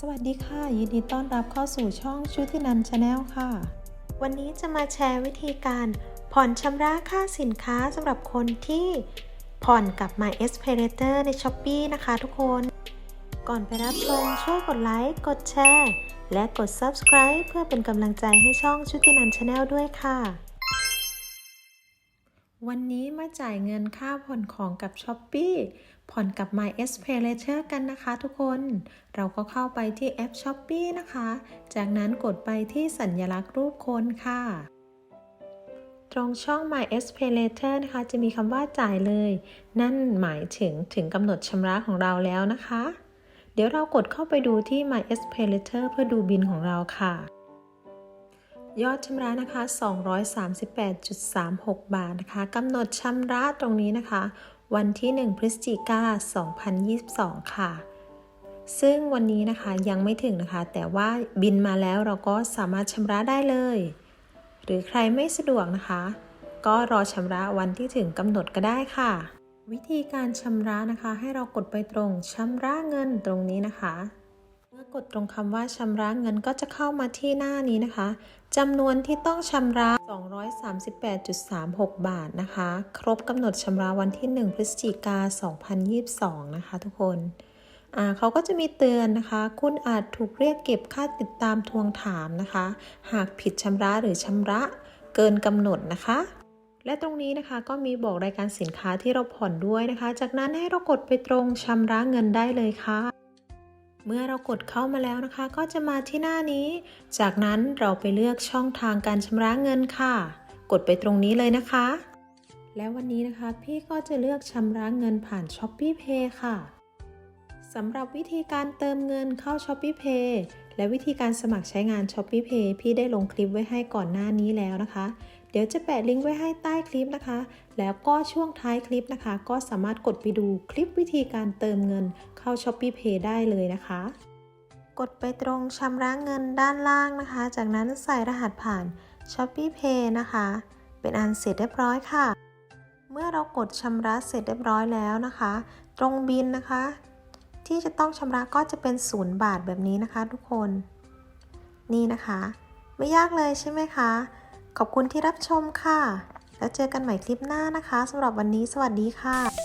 สวัสดีค่ะ ยินดีต้อนรับเข้าสู่ช่องชุตินันชาแนลค่ะ วันนี้จะมาแชร์วิธีการผ่อนชำระค่าสินค้าสำหรับคนที่ผ่อนกับ My e s p a r a t o r ใน s h อ p e e นะคะทุกคน ก่อนไปรับชมช่วยกดไลค์ กดแชร์ และกด subscribe เพื่อเป็นกำลังใจให้ช่องชุตินันชาแนลด้วยค่ะ วันนี้มาจ่ายเงินค่าผ่อนของกับ s h อ p e e ผ่อนกับ My s p a r a t o r กันนะคะทุกคน เราก็เข้าไปที่แอป s h อ p e e นะคะ จากนั้นกดไปที่สัญลักษณ์รูปคนค่ะ ตรงช่อง My s p a r a t o r นะคะ จะมีคำว่าจ่ายเลย นั่นหมายถึงถึงกำหนดชำระของเราแล้วนะคะ เดี๋ยวเรากดเข้าไปดูที่ My s p a r a t o r เพื่อดูบินของเราค่ะ ยอดชำระนะคะ 238.36 บาทนะคะกำหนดชำระตรงนี้นะคะ วันที่ 1 พฤศจิกายน2022 ค่ะ ซึ่งวันนี้นะคะยังไม่ถึงนะคะ แต่ว่าบินมาแล้วเราก็สามารถชำระได้เลย หรือใครไม่สะดวกนะคะ ก็รอชำระวันที่ถึงกำหนดก็ได้ค่ะ วิธีการชำระนะคะ ให้เรากดไปตรงชำระเงินตรงนี้นะคะ เมื่อกดตรงคำว่าชำระเงินก็จะเข้ามาที่หน้านี้นะคะจำนวนที่ต้องชำระ 238.36 บาทนะคะ ครบกำหนดชำระวันที่ 1 พฤศจิกายน2022 นะคะทุกคนเขาก็จะมีเตือนนะคะ คุณอาจถูกเรียกเก็บค่าติดตามทวงถามนะคะ หากผิดชำระหรือชำระเกินกำหนดนะคะ และตรงนี้นะคะก็มีบอกรายการสินค้าที่เราผ่อนด้วยนะคะ จากนั้นให้เรากดไปตรงชำระเงินได้เลยค่ะ เมื่อเรากดเข้ามาแล้วนะคะ ก็จะมาที่หน้านี้ จากนั้นเราไปเลือกช่องทางการชำระเงินค่ะ กดไปตรงนี้เลยนะคะ แล้ววันนี้นะคะพี่ก็จะเลือกชำระเงินผ่าน s h o p e e Pay ค่ะสำหรับวิธีการเติมเงินเข้า s h o p e e Pay และวิธีการสมัครใช้งาน s h o p e e Pay พี่ได้ลงคลิปไว้ให้ก่อนหน้านี้แล้วนะคะ เดี๋ยวจะแปะลิงก์ไว้ให้ใต้คลิปนะคะ แล้วก็ช่วงท้ายคลิปนะคะ ก็สามารถกดไปดูคลิปวิธีการเติมเงินเข้า s h o p e e Pay ได้เลยนะคะ กดไปตรงชำระเงินด้านล่างนะคะ จากนั้นใส่รหัสผ่าน s h o p e e Pay นะคะ เป็นอันเสร็จเรียบร้อยค่ะ เมื่อเรากดชำระเสร็จเรียบร้อยแล้วนะคะ ตรงบินนะคะ ที่จะต้องชำระก็จะเป็นศูนย์บาทแบบนี้นะคะ ทุกคน นี่นะคะ ไม่ยากเลยใช่ไหมคะ ขอบคุณที่รับชมค่ะ แล้วเจอกันใหม่คลิปหน้านะคะสำหรับวันนี้สวัสดีค่ะ